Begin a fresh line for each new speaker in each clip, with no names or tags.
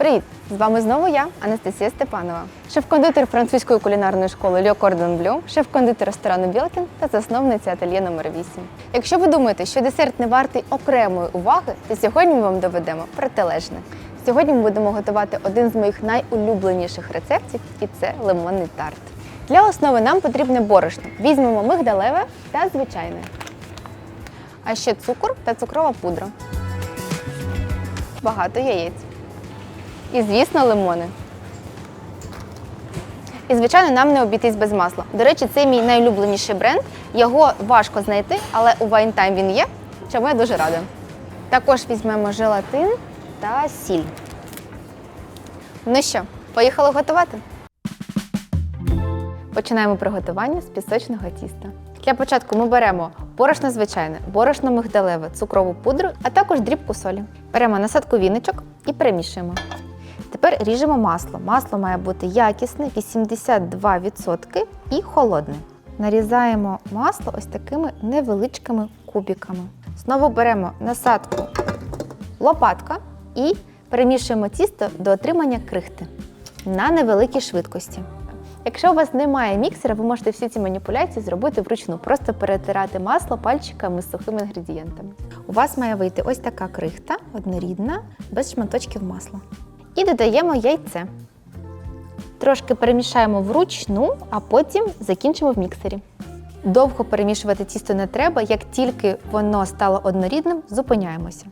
Привіт! З вами знову я, Анастасія Степанова, шеф-кондитер французької кулінарної школи Льо Кордон Блю, шеф-кондитер ресторану Білкін та засновниця ательє номер 8 Якщо ви думаєте, що десерт не вартий окремої уваги, то сьогодні ми вам доведемо протилежне. Сьогодні ми будемо готувати один з моїх найулюбленіших рецептів, і це лимонний тарт. Для основи нам потрібне борошно. Візьмемо мигдалеве та звичайне. А ще цукор та цукрова пудра. Багато яєць. І, звісно, лимони. І, звичайно, нам не обійтись без масла. До речі, це мій найулюбленіший бренд. Його важко знайти, але у Time він є, чому я дуже рада. Також візьмемо желатин та сіль. Ну що, поїхали готувати? Починаємо приготування з пісочного тіста. Для початку ми беремо борошно звичайне, борошно мигдалеве, цукрову пудру, а також дрібку солі. Беремо насадку віничок і перемішуємо. Тепер ріжемо масло. Масло має бути якісне, 82% і холодне. Нарізаємо масло ось такими невеличкими кубиками. Знову беремо насадку лопатка і перемішуємо тісто до отримання крихти на невеликій швидкості. Якщо у вас немає міксера, ви можете всі ці маніпуляції зробити вручну, просто перетирати масло пальчиками з сухими інгредієнтами. У вас має вийти ось така крихта, однорідна, без шматочків масла. І додаємо яйце. Трошки перемішаємо вручну, а потім закінчимо в міксері. Довго перемішувати тісто не треба, як тільки воно стало однорідним, зупиняємося.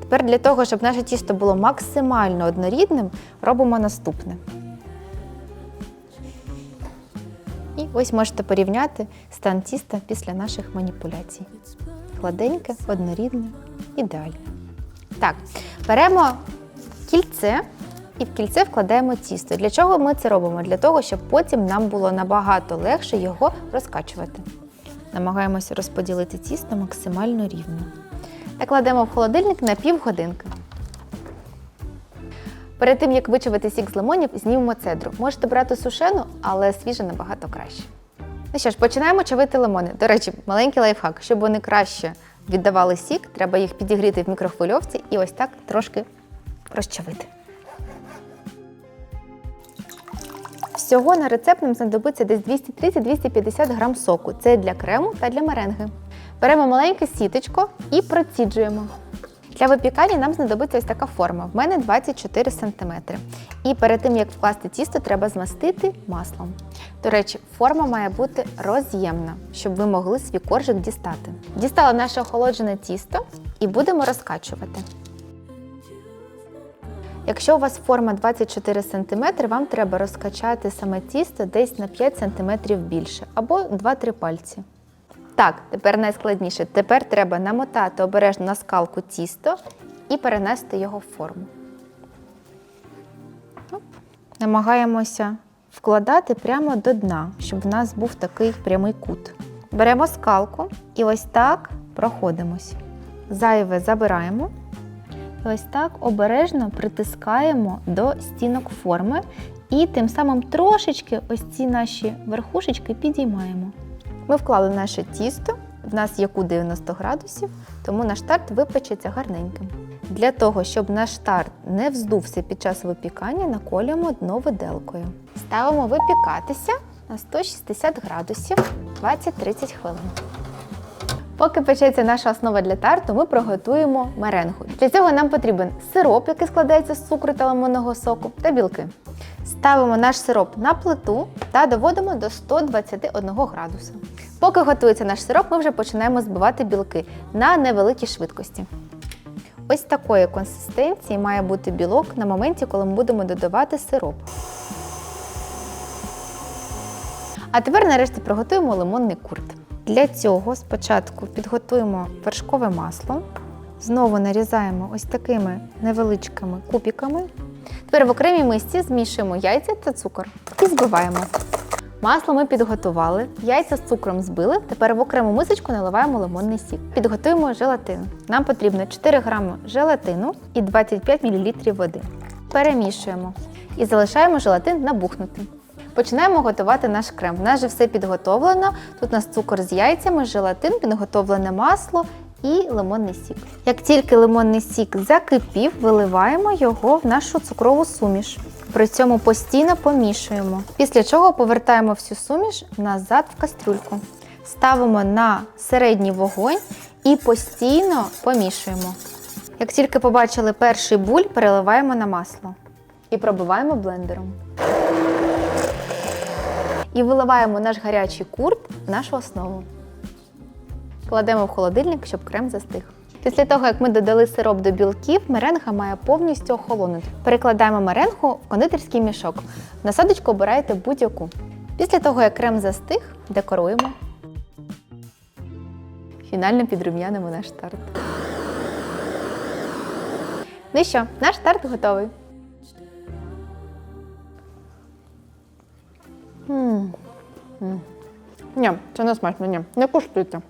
Тепер для того, щоб наше тісто було максимально однорідним, робимо наступне. І ось можете порівняти стан тіста після наших маніпуляцій. Гладеньке, однорідне, ідеальне. Так, беремо кільце і в кільце вкладаємо тісто. Для чого ми це робимо? Для того, щоб потім нам було набагато легше його розкачувати. Намагаємося розподілити тісто максимально рівно. Та кладемо в холодильник на півгодинки. Перед тим, як вичавити сік з лимонів, знімемо цедру. Можете брати сушену, але свіже набагато краще. Ну що ж, починаємо чавити лимони. До речі, маленький лайфхак. Щоб вони краще віддавали сік, треба їх підігріти в мікрохвильовці і ось так трошки розчавити. Всього на рецепт нам знадобиться десь 230-250 грам соку. Це для крему та для меренги. Беремо маленьке сіточко і проціджуємо. Для випікання нам знадобиться ось така форма. В мене 24 см. І перед тим, як вкласти тісто, треба змастити маслом. До речі, форма має бути роз'ємна, щоб ви могли свій коржик дістати. Дістала наше охолоджене тісто і будемо розкачувати. Якщо у вас форма 24 см, вам треба розкачати саме тісто десь на 5 см більше або 2-3 пальці. Так, тепер найскладніше. Тепер треба намотати обережно на скалку тісто і перенести його в форму. Намагаємося вкладати прямо до дна, щоб в нас був такий прямий кут. Беремо скалку і ось так проходимось. Зайве забираємо. Ось так обережно притискаємо до стінок форми і тим самим трошечки ось ці наші верхушечки підіймаємо. Ми вклали наше тісто, в нас є кут 90 градусів, тому наш тарт випечеться гарненьким. Для того, щоб наш тарт не вздувся під час випікання, наколюємо дно виделкою. Ставимо випікатися на 160 градусів 20-30 хвилин. Поки печеться наша основа для тарту, ми приготуємо меренгу. Для цього нам потрібен сироп, який складається з цукру та лимонного соку, та білки. Ставимо наш сироп на плиту та доводимо до 121 градуса. Поки готується наш сироп, ми вже починаємо збивати білки на невеликій швидкості. Ось такої консистенції має бути білок на моменті, коли ми будемо додавати сироп. А тепер нарешті приготуємо лимонний курт. Для цього спочатку підготуємо вершкове масло, знову нарізаємо ось такими невеличкими кубиками. Тепер в окремій мисці змішуємо яйця та цукор і збиваємо. Масло ми підготували, яйця з цукром збили. Тепер в окрему мисочку наливаємо лимонний сік. Підготуємо желатин. Нам потрібно 4 грами желатину і 25 мл води. Перемішуємо і залишаємо желатин набухнути. Починаємо готувати наш крем. У нас вже все підготовлено. Тут у нас цукор з яйцями, желатин, підготовлене масло і лимонний сік. Як тільки лимонний сік закипів, виливаємо його в нашу цукрову суміш. При цьому постійно помішуємо. Після чого повертаємо всю суміш назад в кастрюльку. Ставимо на середній вогонь і постійно помішуємо. Як тільки побачили перший буль, переливаємо на масло і пробиваємо блендером. І виливаємо наш гарячий курт в нашу основу. Кладемо в холодильник, щоб крем застиг. Після того, як ми додали сироп до білків, меренга має повністю охолонути. Перекладаємо меренгу в кондитерський мішок. Насадочку обираєте будь-яку. Після того, як крем застиг, декоруємо. Фінально підрум'янимо наш тарт. Ну що, наш тарт готовий. Ні, це не смачно, ні. Не куштуйте.